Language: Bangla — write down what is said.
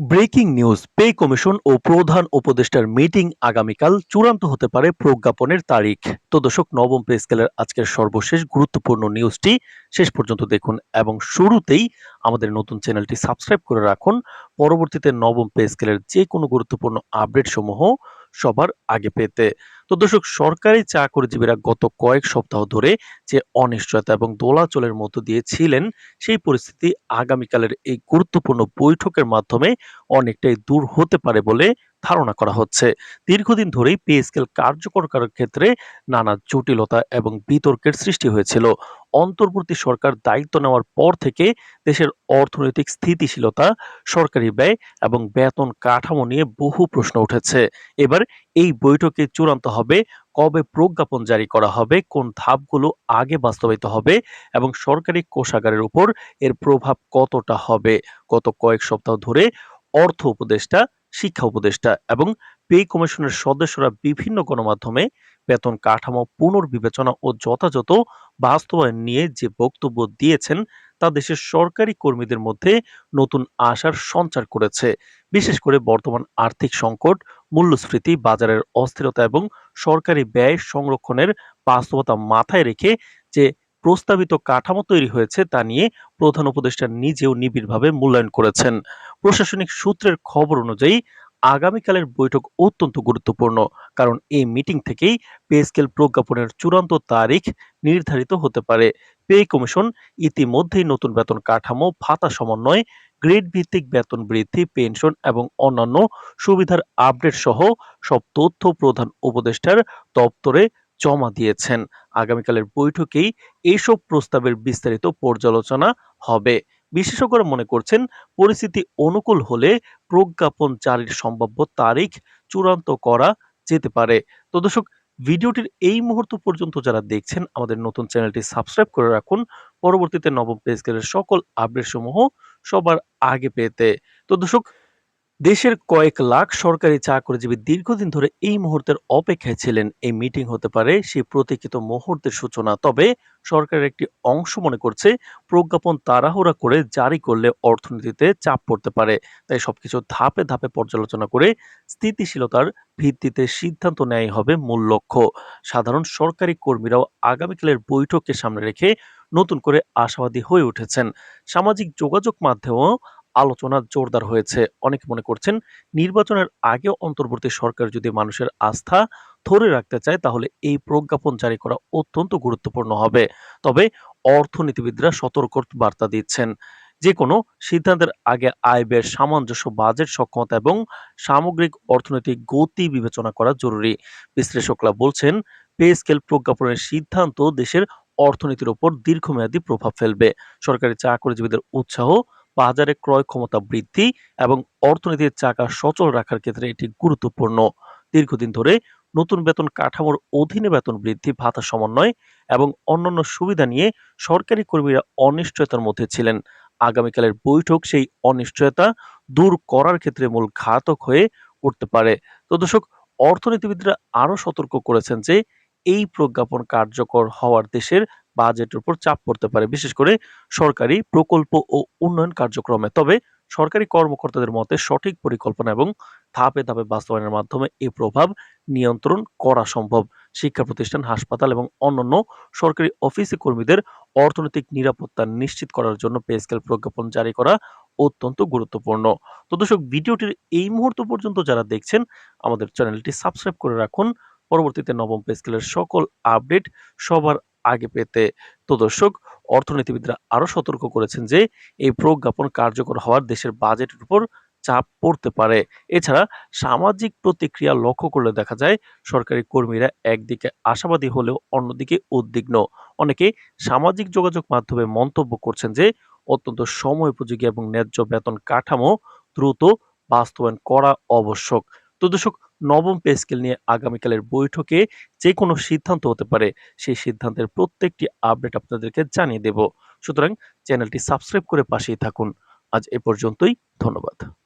ব্রেকিং নিউজ, পে কমিশন ও প্রধান উপদেষ্টার মিটিং আগামীকাল চূড়ান্ত হতে পারে প্রজ্ঞাপনের তারিখ। তো দর্শক, নবম পে স্কেলের আজকের সর্বশেষ গুরুত্বপূর্ণ নিউজটি শেষ পর্যন্ত দেখুন এবং শুরুতেই আমাদের নতুন চ্যানেলটি সাবস্ক্রাইব করে রাখুন। পরবর্তীতে নবম পে স্কেলের যে কোনো গুরুত্বপূর্ণ আপডেট সমূহ সবার আগে পেতে। তো দর্শক, সরকারি চাকরিজীবীরা গত কয়েক সপ্তাহ ধরে যে অনিশ্চয়তা এবং দোলাচলের মধ্য দিয়ে ছিলেন, সেই পরিস্থিতি আগামীকালের এই গুরুত্বপূর্ণ বৈঠকের মাধ্যমে অনেকটাই দূর হতে পারে বলে ধারণা করা হচ্ছে। দীর্ঘদিন ধরেই পে স্কেল কার্যকর করার ক্ষেত্রে নানা জটিলতা এবং বিতর্কের সৃষ্টি হয়েছিল। অন্তর্বর্তী সরকার দায়িত্ব নেওয়ার পর থেকে দেশের অর্থনৈতিক স্থিতিশীলতা, সরকারি ব্যয় এবং বেতন কাঠামো নিয়ে বহু প্রশ্ন উঠেছে। এবার এই বৈঠকে চূড়ান্ত হবে কবে প্রজ্ঞাপন জারি করা হবে, কোন ধাপগুলো আগে বাস্তবায়িত হবে এবং সরকারি কোষাগারের উপর এর প্রভাব কতটা হবে? গত কয়েক সপ্তাহ ধরে অর্থ উপদেষ্টা, শিক্ষা উপদেষ্টা এবং পে কমিশনের সদস্যরা বিভিন্ন গণমাধ্যমে বেতন কাঠামো পুনর্বিবেচনা ও যথাযথ বাস্তবায়ন নিয়ে যে বক্তব্য দিয়েছেন, তা দেশের সরকারি কর্মীদের মধ্যে নতুন আশার সঞ্চার করেছে। বিশেষ করে বর্তমান আর্থিক সংকট, মূল্যস্ফীতি, বাজারের অস্থিরতা এবং সরকারি ব্যয় সংরক্ষণের বাস্তবতা মাথায় রেখে যে প্রস্তাবিত কাঠামো তৈরি হয়েছে, তা নিয়ে প্রধান উপদেষ্টা নিজেও নিবিড়ভাবে মূল্যায়ন করেছেন। প্রশাসনিক সূত্রের খবর অনুযায়ী আগামীকালের বৈঠক অত্যন্ত গুরুত্বপূর্ণ, কারণ এই মিটিং থেকেই পে স্কেল প্রজ্ঞাপনের চূড়ান্ত তারিখ নির্ধারিত হতে পারে। পে কমিশন ইতিমধ্যেই নতুন বেতন কাঠামো, ভাতা সমন্বয়, গ্রেড ভিত্তিক বেতন বৃদ্ধি, পেনশন এবং অন্যান্য সুবিধার আপডেট সহ সব তথ্য প্রধান উপদেষ্টার দপ্তরে জমা দিয়েছেন। আগামীকালের বৈঠকেই এইসব প্রস্তাবের বিস্তারিত পর্যালোচনা হবে। বিশেষজ্ঞরা মনে করছেন, পরিস্থিতি অনুকূল হলে প্রজ্ঞাপন জারির সম্ভাব্য তারিখ চূড়ান্ত করা যেতে পারে। তো দর্শক, ভিডিওটির এই মুহূর্ত পর্যন্ত যারা দেখছেন, আমাদের নতুন চ্যানেলটি সাবস্ক্রাইব করে রাখুন। পরবর্তীতে নবম পে স্কেলের সকল আপডেট সমূহ সবার আগে পেতে। তো দর্শক দেশের কয়েক লাখ সরকারি চাকরিজীবী দীর্ঘদিন ধরে এই মুহূর্তের অপেক্ষায় ছিলেন। এই মিটিং হতে পারে সেই প্রতীক্ষিত মুহূর্তের সূচনা। তবে সরকারের একটি অংশ মনে করছে, প্রজ্ঞাপন তাড়াহুড়া করে জারি করলে অর্থনীতিতে চাপ পড়তে পারে। তাই সবকিছু ধাপে ধাপে পর্যালোচনা করে স্থিতিশীলতার ভিত্তিতে সিদ্ধান্ত নেয় হবে মূল লক্ষ্য। সাধারণ সরকারি কর্মীরাও আগামীকালের বৈঠককে সামনে রেখে নতুন করে আশাবাদী হয়ে উঠেছেন। সামাজিক যোগাযোগ মাধ্যমেও আলোচনা জোরদার হয়েছে। অনেকে মনে করছেন নির্বাচনের আগে অন্তর্বর্তী সরকার যদি মানুষের আস্থা ধরে রাখতে চায়, তাহলে এই প্রজ্ঞাপন জারি করা অত্যন্ত গুরুত্বপূর্ণ হবে। তবে অর্থনীতিবিদরা সতর্ক বার্তা দিচ্ছেন যে কোনো সিদ্ধান্তের আগে আয় ব্যয়ের সামঞ্জস্য, বাজেট, সক্ষমতা এবং সামগ্রিক অর্থনৈতিক গতি বিবেচনা করা জরুরি। বিশ্লেষকরা বলছেন, পে স্কেল প্রজ্ঞাপনের সিদ্ধান্ত দেশের অর্থনীতির উপর দীর্ঘমেয়াদী প্রভাব ফেলবে। সরকারি চাকরিজীবীদের উৎসাহ বাজারে ক্রয় ক্ষমতা বৃদ্ধি এবং অর্থনীতির চাকা সচল রাখার ক্ষেত্রে এটি গুরুত্বপূর্ণ। দীর্ঘদিন ধরে নতুন বেতন কাঠামোর অধীনে বেতন বৃদ্ধি, ভাতা সমন্বয় এবং অন্যান্য সুবিধা নিয়ে সরকারি কর্মীরা অনিশ্চয়তার মধ্যে ছিলেন। আগামীকালের বৈঠক সেই অনিশ্চয়তা দূর করার ক্ষেত্রে মূল ঘাতক হয়ে উঠতে পারে। তো দর্শক, অর্থনীতিবিদরা আরও সতর্ক করেছেন যে, এই প্রজ্ঞাপন কার্যকর হওয়ার দেশের বাজেটের উপর চাপ পড়তে পারে, বিশেষ করে সরকারি প্রকল্প ও উন্নয়ন কার্যক্রমে। তবে সরকারি কর্মকর্তাদের মতে সঠিক পরিকল্পনা এবং ধাপে ধাপে বাস্তবায়নের মাধ্যমে এই প্রভাব নিয়ন্ত্রণ করা সম্ভব। শিক্ষা প্রতিষ্ঠান, হাসপাতাল এবং অন্যান্য সরকারি অফিসে কর্মীদের অর্থনৈতিক নিরাপত্তা নিশ্চিত করার জন্য পে স্কেল প্রজ্ঞাপন জারি করা অত্যন্ত গুরুত্বপূর্ণ। তো দর্শক, ভিডিওটির এই মুহূর্ত পর্যন্ত যারা দেখছেন, আমাদের চ্যানেলটি সাবস্ক্রাইব করে রাখুন। পরবর্তীতে নবম পে স্কেলের সকল আপডেট সবার আগে পেতে। তো দর্শক, অর্থনীতিবিদরা আরও সতর্ক করেছেন যে, এই প্রজ্ঞাপন কার্যকর হওয়ার দেশের বাজেটের উপর চাপ পড়তে পারে। এছাড়া সামাজিক প্রতিক্রিয়া লক্ষ্য করলে দেখা যায়, সরকারি কর্মীরা একদিকে আশাবাদী হলেও অন্যদিকে উদ্বিগ্ন। অনেকে সামাজিক যোগাযোগ মাধ্যমে মন্তব্য করছেন যে, অত্যন্ত সময় উপযোগী এবং ন্যায্য বেতন কাঠামো দ্রুত বাস্তবায়ন করা আবশ্যক। তো দর্শক নবম পে স্কেল নিয়ে আগামীকালের বৈঠকে যে কোনো সিদ্ধান্ত হতে পারে, সেই সিদ্ধান্তের প্রত্যেকটি আপডেট আপনাদেরকে জানিয়ে দেব। সুতরাং চ্যানেলটি সাবস্ক্রাইব করে পাশেই থাকুন। আজ এ পর্যন্তই, ধন্যবাদ।